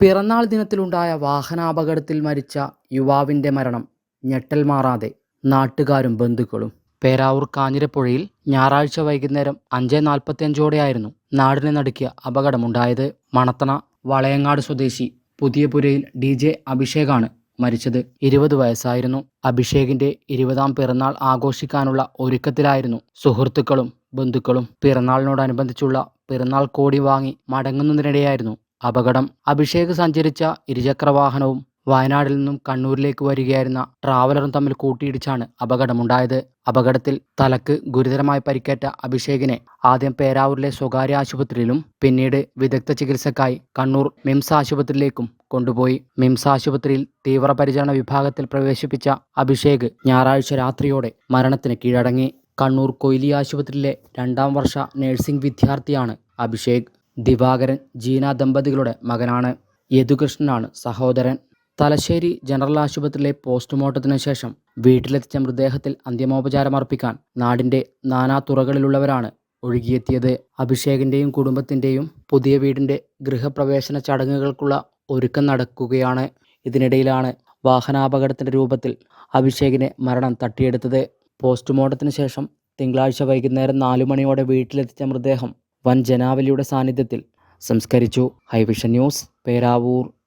പിറന്നാൾ ദിനത്തിലുണ്ടായ വാഹനാപകടത്തിൽ മരിച്ച യുവാവിന്റെ മരണം ഞെട്ടൽ മാറാതെ നാട്ടുകാരും ബന്ധുക്കളും പേരാവൂർ കാഞ്ഞിരപ്പുഴയിൽ ഞായറാഴ്ച വൈകുന്നേരം അഞ്ച് നാൽപ്പത്തിയഞ്ചോടെയായിരുന്നു നാടിനെ നടുക്കിയ അപകടമുണ്ടായത്. മണത്തണ വളയങ്ങാട് സ്വദേശി പുതിയപുരയിൽ ഡി ജെ അഭിഷേകാണ് മരിച്ചത്. ഇരുപത് വയസ്സായിരുന്നു. അഭിഷേകിന്റെ ഇരുപതാം പിറന്നാൾ ആഘോഷിക്കാനുള്ള ഒരുക്കത്തിലായിരുന്നു സുഹൃത്തുക്കളും ബന്ധുക്കളും. പിറന്നാളിനോടനുബന്ധിച്ചുള്ള പിറന്നാൾ കോടി വാങ്ങി മടങ്ങുന്നതിനിടെയായിരുന്നു അപകടം. അഭിഷേക് സഞ്ചരിച്ച ഇരുചക്ര വാഹനവും വയനാട്ടിൽ നിന്നും കണ്ണൂരിലേക്ക് വരികയായിരുന്ന ട്രാവലറും തമ്മിൽ കൂട്ടിയിടിച്ചാണ് അപകടമുണ്ടായത്. അപകടത്തിൽ തലക്ക് ഗുരുതരമായി പരിക്കേറ്റ അഭിഷേകിനെ ആദ്യം പേരാവൂരിലെ സ്വകാര്യ ആശുപത്രിയിലും പിന്നീട് വിദഗ്ധ ചികിത്സക്കായി കണ്ണൂർ മിംസ് ആശുപത്രിയിലേക്കും കൊണ്ടുപോയി. മിംസ് ആശുപത്രിയിൽ തീവ്രപരിചരണ വിഭാഗത്തിൽ പ്രവേശിപ്പിച്ച അഭിഷേക് ഞായറാഴ്ച രാത്രിയോടെ മരണത്തിന് കീഴടങ്ങി. കണ്ണൂർ കൊയിലി ആശുപത്രിയിലെ രണ്ടാം വർഷ നഴ്സിംഗ് വിദ്യാർത്ഥിയാണ് അഭിഷേക്. ദിവാകരൻ ജീന ദമ്പതികളുടെ മകനാണ്. യദുകൃഷ്ണനാണ് സഹോദരൻ. തലശ്ശേരി ജനറൽ ആശുപത്രിയിലെ പോസ്റ്റ്മോർട്ടത്തിന് ശേഷം വീട്ടിലെത്തിച്ച മൃതദേഹത്തിൽ അന്തിമോപചാരം അർപ്പിക്കാൻ നാടിന്റെ നാനാതുറകളിലുള്ളവരാണ് ഒഴുകിയെത്തിയത്. അഭിഷേകിന്റെയും കുടുംബത്തിന്റെയും പുതിയ വീടിന്റെ ഗൃഹപ്രവേശന ചടങ്ങുകൾക്കുള്ള ഒരുക്കം നടക്കുകയാണ്. ഇതിനിടയിലാണ് വാഹനാപകടത്തിന്റെ രൂപത്തിൽ അഭിഷേകിനെ മരണം തട്ടിയെടുത്തത്. പോസ്റ്റ്മോർട്ടത്തിന് ശേഷം തിങ്കളാഴ്ച വൈകുന്നേരം നാലു മണിയോടെ വീട്ടിലെത്തിച്ച മൃതദേഹം വൻ ജനാവലിയുടെ സാന്നിധ്യത്തിൽ സംസ്കരിച്ചു. High vision news Peravoor.